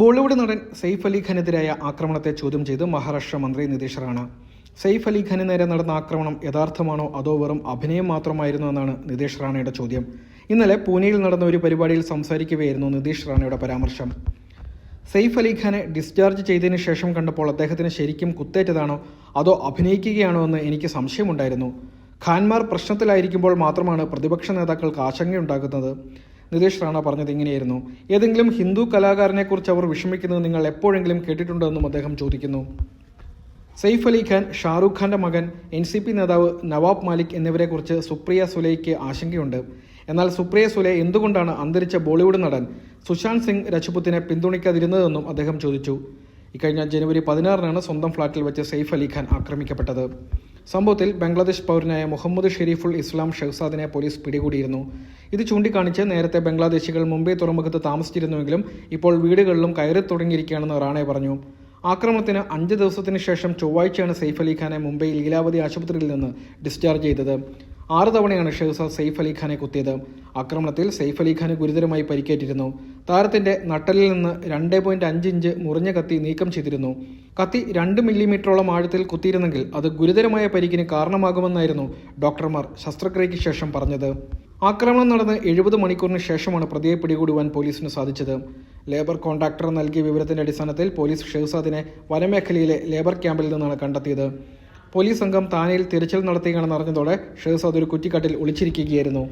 ബോളിവുഡ് നടൻ സെയ്ഫ് അലി ഖാനെതിരായ ആക്രമണത്തെ ചോദ്യം ചെയ്ത് മഹാരാഷ്ട്ര മന്ത്രി നിതീഷ് റാണ സെയ്ഫ് അലി ഖാന് നേരെ നടന്ന ആക്രമണം യഥാർത്ഥമാണോ അതോ വെറും അഭിനയം മാത്രമായിരുന്നു എന്നാണ് നിതീഷ് റാണയുടെ ചോദ്യം. ഇന്നലെ പൂനെയിൽ നടന്ന ഒരു പരിപാടിയിൽ സംസാരിക്കുകയായിരുന്നു നിതീഷ് റാണയുടെ പരാമർശം. സെയ്ഫ് അലി ഖാനെ ഡിസ്ചാർജ് ചെയ്തതിന് ശേഷം കണ്ടപ്പോൾ അദ്ദേഹത്തിന് ശരിക്കും കുത്തേറ്റതാണോ അതോ അഭിനയിക്കുകയാണോ എന്ന് എനിക്ക് സംശയമുണ്ടായിരുന്നു. ഖാൻമാർ പ്രശ്നത്തിലായിരിക്കുമ്പോൾ മാത്രമാണ് പ്രതിപക്ഷ നേതാക്കൾക്ക് ആശങ്കയുണ്ടാകുന്നത്. നിതീഷ് റാണ പറഞ്ഞത് ഇങ്ങനെയായിരുന്നു. ഏതെങ്കിലും ഹിന്ദു കലാകാരനെക്കുറിച്ച് അവർ വിഷമിക്കുന്നത് നിങ്ങൾ എപ്പോഴെങ്കിലും കേട്ടിട്ടുണ്ടോ എന്നും അദ്ദേഹം ചോദിക്കുന്നു. സെയ്ഫ് അലി ഖാൻ ഷാറൂഖ് ഖാന്റെ മകൻ എൻ സി പി നേതാവ് നവാബ് മാലിക് എന്നിവരെക്കുറിച്ച് സുപ്രിയ സുലൈക്ക് ആശങ്കയുണ്ട്. എന്നാൽ സുപ്രിയ സുലെ എന്തുകൊണ്ടാണ് അന്തരിച്ച ബോളിവുഡ് നടൻ സുശാന്ത് സിംഗ് രജപുത്തിനെ പിന്തുണയ്ക്കാതിരുന്നതെന്നും അദ്ദേഹം ചോദിച്ചു. ഇക്കഴിഞ്ഞ ജനുവരി പതിനാറിനാണ് സ്വന്തം ഫ്ളാറ്റിൽ വെച്ച് സെയ്ഫ് അലി ഖാൻ ആക്രമിക്കപ്പെട്ടത്. സംഭവത്തിൽ ബംഗ്ലാദേശ് പൗരനായ മുഹമ്മദ് ഷെരീഫുൾ ഇസ്ലാം ഷെഹ്സാദിനെ പോലീസ് പിടികൂടിയിരുന്നു. ഇത് ചൂണ്ടിക്കാണിച്ച് നേരത്തെ ബംഗ്ലാദേശികൾ മുംബൈ തുറമുഖത്ത് താമസിച്ചിരുന്നുവെങ്കിലും ഇപ്പോൾ വീടുകളിലും കയറി തുടങ്ങിയിരിക്കുകയാണെന്ന് റാണെ പറഞ്ഞു. ആക്രമണത്തിന് അഞ്ച് ദിവസത്തിന് ശേഷം ചൊവ്വാഴ്ചയാണ് സെയ്ഫ് അലി ഖാനെ മുംബൈ ലീലാവതി ആശുപത്രിയിൽ നിന്ന് ഡിസ്ചാർജ് ചെയ്തത്. ആറ് തവണയാണ് ഷെഹ്സാദ് സെയ്ഫ് അലി ഖാനെ കുത്തിയത്. ആക്രമണത്തിൽ സെയ്ഫ് അലി ഖാന് ഗുരുതരമായി പരിക്കേറ്റിരുന്നു. താരത്തിന്റെ നട്ടലിൽ നിന്ന് രണ്ട് പോയിന്റ് അഞ്ച് ഇഞ്ച് മുറിഞ്ഞ കത്തി നീക്കം ചെയ്തിരുന്നു. കത്തി രണ്ട് മില്ലിമീറ്ററോളം ആഴത്തിൽ കുത്തിയിരുന്നെങ്കിൽ അത് ഗുരുതരമായ പരിക്കിന് കാരണമാകുമെന്നായിരുന്നു ഡോക്ടർമാർ ശസ്ത്രക്രിയയ്ക്ക് ശേഷം പറഞ്ഞത്. ആക്രമണം നടന്ന് എഴുപത് മണിക്കൂറിന് ശേഷമാണ് പ്രതിയെ പിടികൂടുവാൻ പോലീസിന് സാധിച്ചത്. ലേബർ കോൺട്രാക്ടർ നൽകിയ വിവരത്തിന്റെ അടിസ്ഥാനത്തിൽ പോലീസ് ഷെഹ്സാദിനെ വനമേഖലയിലെ ലേബർ ക്യാമ്പിൽ നിന്നാണ് കണ്ടെത്തിയത്. പോലീസ് സംഘം താനയിൽ തിരച്ചിൽ നടത്തുകയാണെന്ന് അറിഞ്ഞതോടെ ഷെഹ്സാദ് ഒരു കുറ്റിക്കാട്ടിൽ ഒളിച്ചിരിക്കുകയായിരുന്നു.